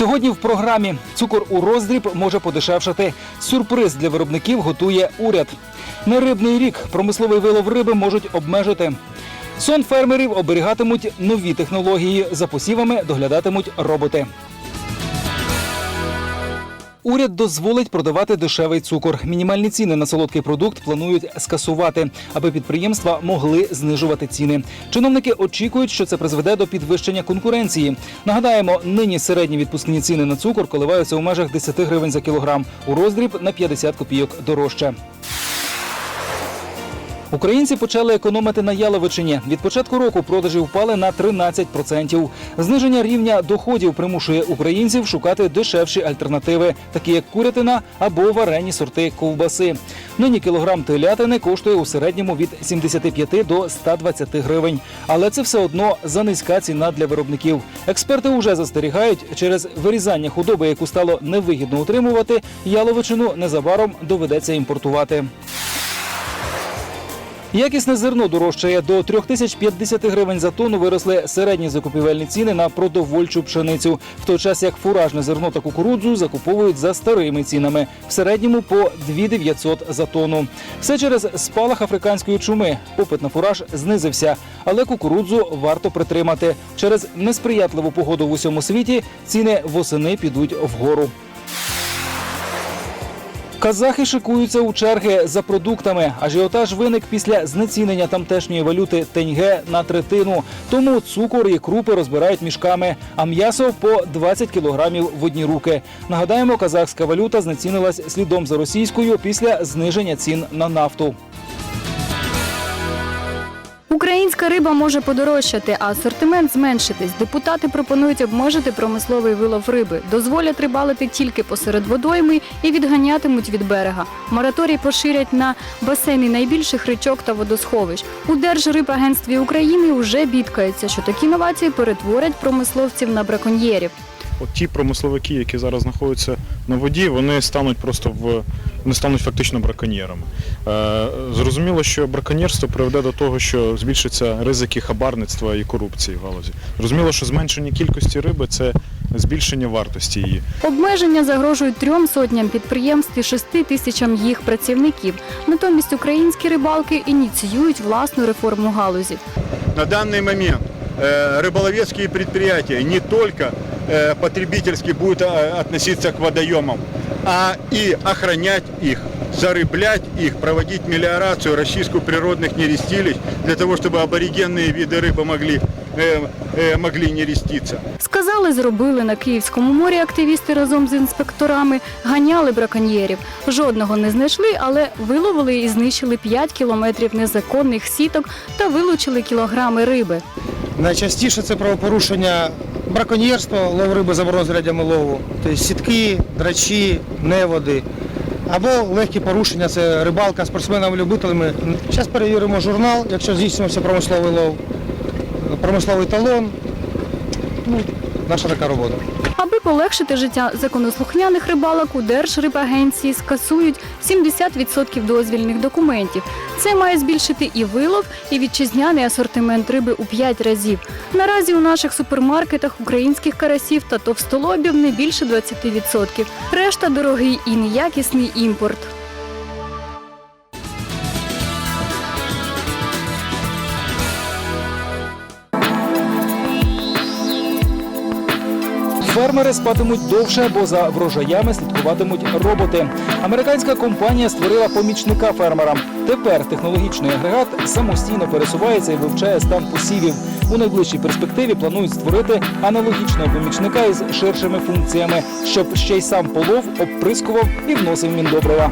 Сьогодні в програмі цукор у роздріб може подешевшати. Сюрприз для виробників готує уряд. Нерибний рік промисловий вилов риби можуть обмежити. Сон фермерів оберігатимуть нові технології. За посівами доглядатимуть роботи. Уряд дозволить продавати дешевий цукор. Мінімальні ціни на солодкий продукт планують скасувати, аби підприємства могли знижувати ціни. Чиновники очікують, що це призведе до підвищення конкуренції. Нагадаємо, нині середні відпускні ціни на цукор коливаються у межах 10 гривень за кілограм. У роздріб на 50 копійок дорожче. Українці почали економити на яловичині. Від початку року продажі впали на 13%. Зниження рівня доходів примушує українців шукати дешевші альтернативи, такі як курятина або варені сорти ковбаси. Нині кілограм телятини коштує у середньому від 75 до 120 гривень. Але це все одно за низька ціна для виробників. Експерти вже застерігають, через вирізання худоби, яку стало невигідно утримувати, яловичину незабаром доведеться імпортувати. Якісне зерно дорожчає до 3050 гривень за тонну виросли середні закупівельні ціни на продовольчу пшеницю, в той час як фуражне зерно та кукурудзу закуповують за старими цінами, в середньому по 2900 за тонну. Все через спалах африканської чуми. Попит на фураж знизився, але кукурудзу варто притримати. Через несприятливу погоду в усьому світі ціни восени підуть вгору. Казахи шикуються у черги за продуктами. Ажіотаж виник після знецінення тамтешньої валюти теньге на третину. Тому цукор і крупи розбирають мішками, а м'ясо по 20 кілограмів в одні руки. Нагадаємо, казахська валюта знецінилась слідом за російською після зниження цін на нафту. Українська риба може подорожчати, а асортимент зменшитись. Депутати пропонують обмежити промисловий вилов риби, дозволять рибалити тільки посеред водойми і відганятимуть від берега. Мораторій поширять на басейни найбільших річок та водосховищ. У Держрибагентстві України вже бідкаються, що такі новації перетворять промисловців на браконьєрів. От ті промисловики, які зараз знаходяться на воді, вони стануть просто в вони стануть фактично браконьєрами. Е, зрозуміло, що браконьєрство приведе до того, що збільшаться ризики хабарництва і корупції в галузі. Зрозуміло, що зменшення кількості риби це збільшення вартості її. Обмеження загрожують трьом сотням підприємств і шести тисячам їх працівників. Натомість українські рибалки ініціюють власну реформу галузі. На данный момент э, рыболовецкие предприятия не только э, потребительски будут э, относиться к водоемам, а и охранять их, зарыблять их, проводить мелиорацию, расчистку природных нерестилищ для того, чтобы аборигенные виды рыбы могли, э, э, могли нереститься. Сказали, зробили на Київському морі активісти разом з інспекторами, ганяли браконьєрів. Жодного не знайшли, але виловили і знищили 5 кілометрів незаконних сіток та вилучили кілограми риби. Найчастіше це правопорушення браконьєрство, лов риби заборонено зарядями лову, тобто сітки, драчі, неводи. Або легкі порушення це рибалка спортсменами-любителями. Зараз перевіримо журнал, якщо здійснювався промисловий лов, промисловий талон. Ну, наша така робота. Аби полегшити життя законослухняних рибалок, у Держрибагенції скасують 70% дозвільних документів. Це має збільшити і вилов, і вітчизняний асортимент риби у 5 разів. Наразі у наших супермаркетах українських карасів та товстолобів не більше 20%. Решта дорогий і неякісний імпорт. Фермери спатимуть довше, бо за врожаями слідкуватимуть роботи. Американська компанія створила помічника фермерам. Тепер технологічний агрегат самостійно пересувається і вивчає стан посівів. У найближчій перспективі планують створити аналогічного помічника із ширшими функціями, щоб ще й сам полов обприскував і вносив міндобрива.